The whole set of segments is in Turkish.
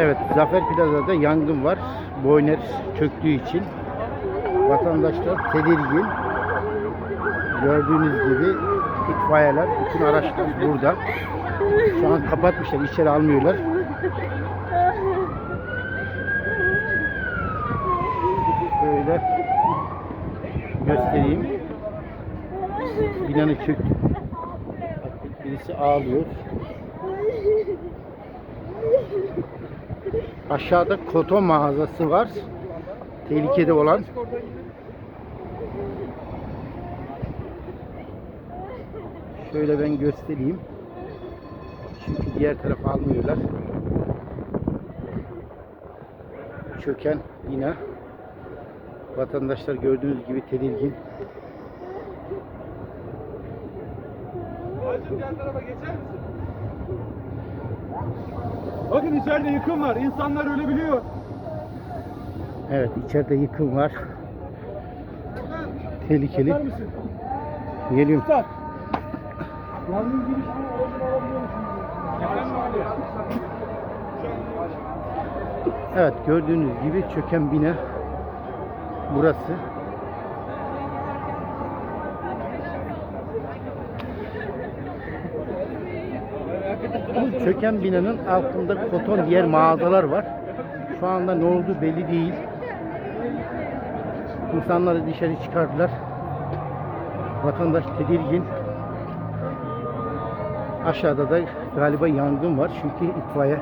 Evet, Zafer Plaza'da yangın var. Boyner çöktüğü için vatandaşlar tedirgin. Gördüğünüz gibi itfaiyeler, bütün araçlar burada. Şu an kapatmışlar, içeri almıyorlar. Şöyle göstereyim. Binanın çöktü. Birisi ağlıyor. Aşağıda koton mağazası var. Tehlikede olan. Şöyle ben göstereyim. Çünkü diğer tarafı almıyorlar. Çöken bina. Vatandaşlar gördüğünüz gibi tedirgin. Hacım diğer tarafa geçer misin? Bakın içeride yıkım var. İnsanlar ölebiliyor. Evet içeride yıkım var. Tehlikeli. Bakar mısın? Geliyorum. Usta. Yangın girişini. Evet gördüğünüz gibi çöken bina burası. Çöken binanın altında koton diğer mağazalar var. Şu anda ne oldu belli değil. İnsanları dışarı çıkardılar. Vatandaş tedirgin. Aşağıda da galiba yangın var çünkü itfaiye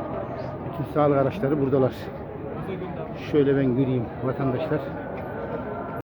bütün sağlık araçları buradalar. Şöyle ben göreyim vatandaşlar.